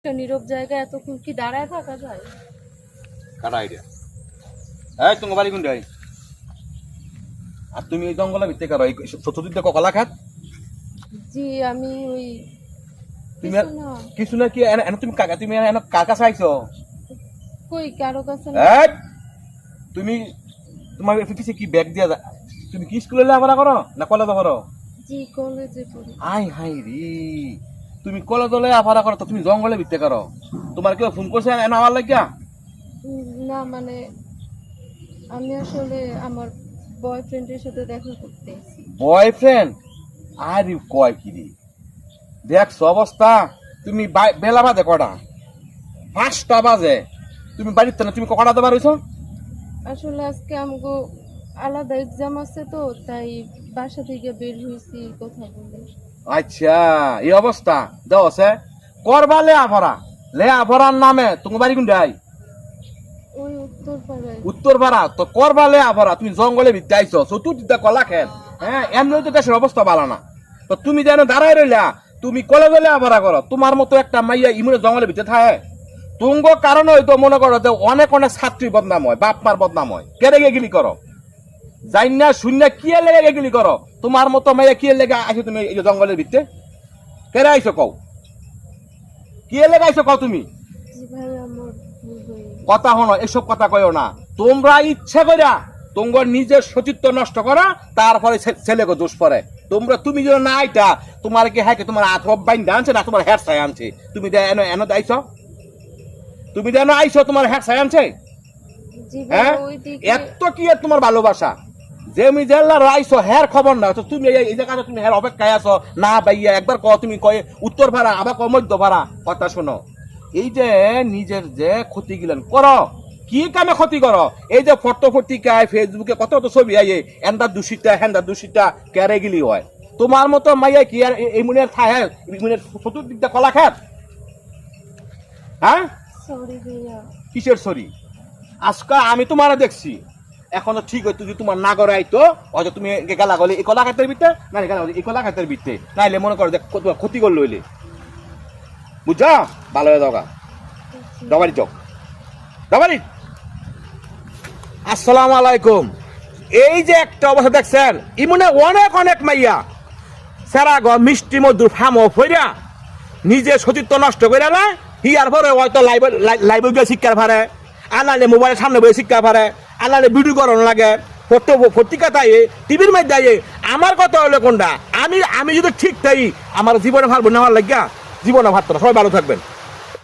একটা নীরব জায়গায় এতক্ষণ কি দাঁড়ায় থাকা যায়? কাটা আইডিয়া এই তোমার বাড়ি কোনটা? আর তুমি এই জঙ্গলের ভিতরে কারও এই চতুর্দিকে কলা খাত জি আমি ওই তুমি কিছু না কি এনে তুমি কাকা তুমি এনে কার কাছে আইছো কই কারও কাছে না? তুমি তোমার পিছে কি ব্যাগ দিয়া তুমি কি স্কুলে লেখাপড়া করো না কলেজে করো জি কলেজে পড়ি। আই হাই রে। তুমি কলেজে লেখাপড়া করো তুমি জঙ্গলে ভিতরে করো। তোমার কেউ ফোন করছে এনে আমার লাগিয়া? উম, না মানে আমি আসলে আমার বয়ফ্রেন্ডের সাথে দেখা করতে বয়ফ্রেন্ড আর কয় কি রে? দেখছ অবস্থা তুমি বেলা বাজে কটা? পাঁচটা বাজে। তুমি বাড়িতে না তুমি কটা দেবার হইছো আসলে আজকে আমগো আলাদা এক্সাম আছে তো তাই বাসা থেকে বের হয়েছি কথা বলে। আচ্ছা এই অবস্থা। দেও আছে করবা লে আভরা। লে আভরার নামে তোমার বাড়ি কোনটা ওই উত্তর পাড়া তো করবা লে আভরা তুমি জঙ্গলে ভিতরে আইছো চতুর্দিকটা কলা খেল। হ্যাঁ এমনি তো দেশের অবস্থা ভালো না। তো তুমি যেন দাঁড়াই রইলা তুমি কলেজে লে আভরা করো। তোমার মতো একটা মাইয়া ইমুনে জঙ্গলের ভিতরে থাকে। তুঙ্গ কারণ হয়তো মনে করো যে অনেক অনেক ছাত্রী বদনাম হয় বাপ মার বদনাম হয়। কেড়ে গিয়ে গিলি করো। না শূন্য কি লেগে গিলি করো? তোমার মতো মেয়ে কি লেগে আইছো তুমি এই জঙ্গলের ভিতরে? কেড়ে আইছো কও? কি লেগে আইছো কও তুমি। কথা হলো এসব কথা কইও না। তোমরা ইচ্ছে কইরা তোমার নিজের সচিত্র নষ্ট করা তারপরে ছেলেকে দোষ পড়ে। তোমরা তুমি যদি না আইতা তোমার কি হ্যাঁ তোমার আথব বাইন আনছে না তোমার হেয়ার সাই আনছে? তুমি এনো এনো আইছ? তুমি দেন আইছো তোমার হেয়ার সাই আনছে? হ্যাঁ? এত কি তোমার ভালোবাসা? যে আমি জেল্লা রাইছো হের খবর না তো তুমি এই- জায়গাটা তুমি হের অপেক্ষায় আছো। না ভাইয়া একবার ক তুমি কয়ে উত্তর ভাড়া আবার ক মধ্য ভাড়া। কথা শোনো। এই যে নিজের যে ক্ষতি গিলেন করো। কি কামে ক্ষতি করো? এই যে ফটো ফটিকায় ফেসবুকে কত কত ছবি আইয়ে এন্দা দূষিতা হেন্দা দূষিতা কেড়ে গিলি হয়। তোমার মতো মাইয়া কি আর এই- মুনের থায় মুনের চতুর্দিকটা কলা খাত? হ্যাঁ? কিসের সরি আজকে আমি তোমার দেখছি। এখনও ঠিক হইতো যদি তোমার না করে আইতো হয়তো তুমি গেলা গলে, এই কলা খাতের ভিতরে না গেলা এই কলা খাতের ভিতরে নাইলে মনে করো যে তোমার ক্ষতি করল হইলে। বুঝছা? ভালো হয়ে দগা ডবারি চক। ডবারি। আসসালামু আলাইকুম। এই যে একটা অবস্থা দেখছেন, ইমনে অনেক অনেক মাইয়া। সারা গ, মিষ্টি মধুর ফামো ফইরা নিজে সতীত্ব নষ্ট করে না হিয়ার পরে হয়তো লাইভ লাইভ শিক্ষার পারে আনালে মোবাইলের সামনে বসে শিক্ষা পারে আনালে ভিডিও করানো লাগে, ফটো পত্রিকা তাই টিভির মধ্যে আমার কথা হলো কোনটা? আমি আমি যদি ঠিক তাই, আমার জীবনে ভাববো আমার লাগিয়া, জীবনে ভাবতো সবাই ভালো থাকবেন।